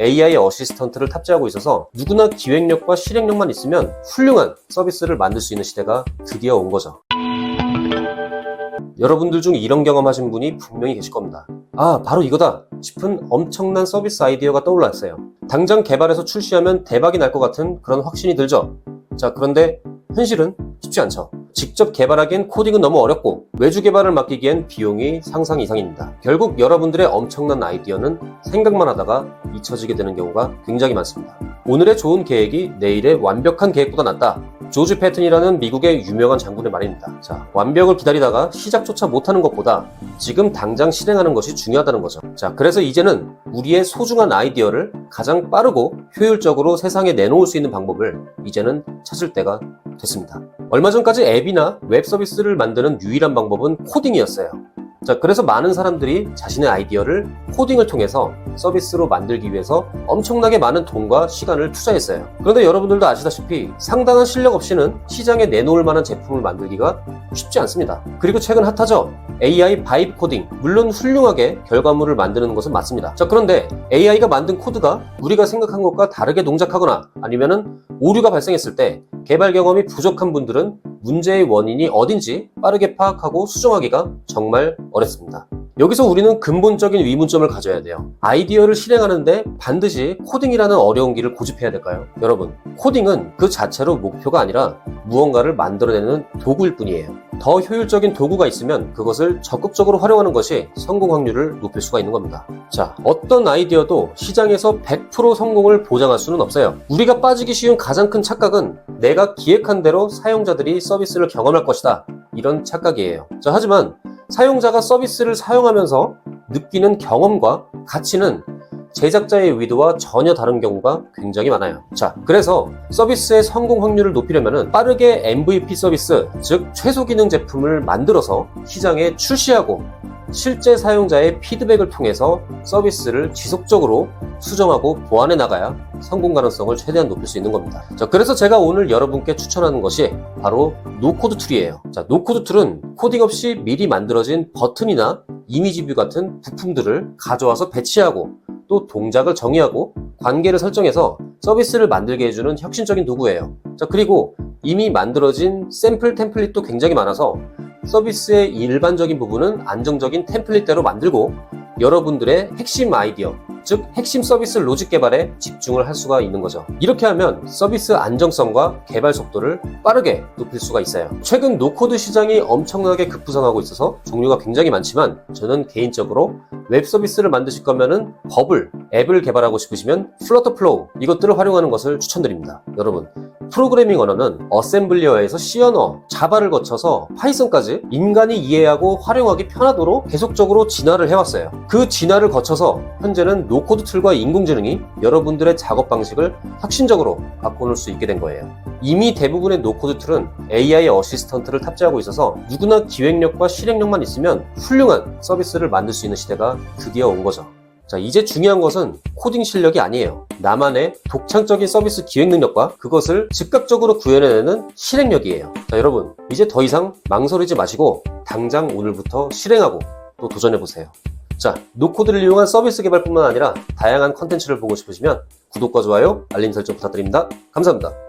AI 어시스턴트를 탑재하고 있어서 누구나 기획력과 실행력만 있으면 훌륭한 서비스를 만들 수 있는 시대가 드디어 온 거죠. 여러분들 중 이런 경험하신 분이 분명히 계실 겁니다. 아, 바로 이거다 싶은 엄청난 서비스 아이디어가 떠올랐어요. 당장 개발해서 출시하면 대박이 날 것 같은 그런 확신이 들죠. 자, 그런데 현실은 쉽지 않죠. 직접 개발하기엔 코딩은 너무 어렵고 외주 개발을 맡기기엔 비용이 상상 이상입니다. 결국 여러분들의 엄청난 아이디어는 생각만 하다가 잊혀지게 되는 경우가 굉장히 많습니다. 오늘의 좋은 계획이 내일의 완벽한 계획보다 낫다. 조지 패튼이라는 미국의 유명한 장군의 말입니다. 자, 완벽을 기다리다가 시작조차 못하는 것보다 지금 당장 실행하는 것이 중요하다는 거죠. 자, 그래서 이제는 우리의 소중한 아이디어를 가장 빠르고 효율적으로 세상에 내놓을 수 있는 방법을 이제는 찾을 때가 됐습니다. 얼마 전까지 앱이나 웹 서비스를 만드는 유일한 방법은 코딩이었어요. 자, 그래서 많은 사람들이 자신의 아이디어를 코딩을 통해서 서비스로 만들기 위해서 엄청나게 많은 돈과 시간을 투자했어요. 그런데 여러분들도 아시다시피 상당한 실력 없이는 시장에 내놓을 만한 제품을 만들기가 쉽지 않습니다. 그리고 최근 핫하죠? AI 바이브 코딩. 물론 훌륭하게 결과물을 만드는 것은 맞습니다. 자, 그런데 AI가 만든 코드가 우리가 생각한 것과 다르게 동작하거나 아니면은 오류가 발생했을 때 개발 경험이 부족한 분들은 문제의 원인이 어딘지 빠르게 파악하고 수정하기가 정말 어렵습니다. 여기서 우리는 근본적인 의문점을 가져야 돼요. 아이디어를 실행하는데 반드시 코딩이라는 어려운 길을 고집해야 될까요? 여러분, 코딩은 그 자체로 목표가 아니라 무언가를 만들어내는 도구일 뿐이에요. 더 효율적인 도구가 있으면 그것을 적극적으로 활용하는 것이 성공 확률을 높일 수가 있는 겁니다. 자, 어떤 아이디어도 시장에서 100% 성공을 보장할 수는 없어요. 우리가 빠지기 쉬운 가장 큰 착각은 내가 기획한 대로 사용자들이 서비스를 경험할 것이다. 이런 착각이에요. 자, 하지만 사용자가 서비스를 사용하면서 느끼는 경험과 가치는 제작자의 의도와 전혀 다른 경우가 굉장히 많아요. 자, 그래서 서비스의 성공 확률을 높이려면 빠르게 MVP 서비스, 즉 최소 기능 제품을 만들어서 시장에 출시하고 실제 사용자의 피드백을 통해서 서비스를 지속적으로 수정하고 보완해 나가야 성공 가능성을 최대한 높일 수 있는 겁니다. 자, 그래서 제가 오늘 여러분께 추천하는 것이 바로 노코드 툴이에요. 자, 노코드 툴은 코딩 없이 미리 만들어진 버튼이나 이미지 뷰 같은 부품들을 가져와서 배치하고 또 동작을 정의하고 관계를 설정해서 서비스를 만들게 해주는 혁신적인 도구예요. 자, 그리고 이미 만들어진 샘플 템플릿도 굉장히 많아서 서비스의 일반적인 부분은 안정적인 템플릿대로 만들고 여러분들의 핵심 아이디어, 즉 핵심 서비스 로직 개발에 집중을 할 수가 있는 거죠. 이렇게 하면 서비스 안정성과 개발 속도를 빠르게 높일 수가 있어요. 최근 노코드 시장이 엄청나게 급부상하고 있어서 종류가 굉장히 많지만 저는 개인적으로 웹 서비스를 만드실 거면은 버블, 앱을 개발하고 싶으시면 플러터 플로우 이것들을 활용하는 것을 추천드립니다. 여러분, 프로그래밍 언어는 어셈블리어에서 C 언어, 자바를 거쳐서 파이썬까지 인간이 이해하고 활용하기 편하도록 계속적으로 진화를 해왔어요. 그 진화를 거쳐서 현재는 노 코드 툴과 인공지능이 여러분들의 작업 방식을 혁신적으로 바꿔놓을 수 있게 된 거예요. 이미 대부분의 노코드 툴은 AI 어시스턴트를 탑재하고 있어서 누구나 기획력과 실행력만 있으면 훌륭한 서비스를 만들 수 있는 시대가 드디어 온 거죠. 자, 이제 중요한 것은 코딩 실력이 아니에요. 나만의 독창적인 서비스 기획 능력과 그것을 즉각적으로 구현해내는 실행력이에요. 자, 여러분, 이제 더 이상 망설이지 마시고 당장 오늘부터 실행하고 또 도전해보세요. 자, 노코드를 이용한 서비스 개발뿐만 아니라 다양한 컨텐츠를 보고 싶으시면 구독과 좋아요, 알림 설정 부탁드립니다. 감사합니다.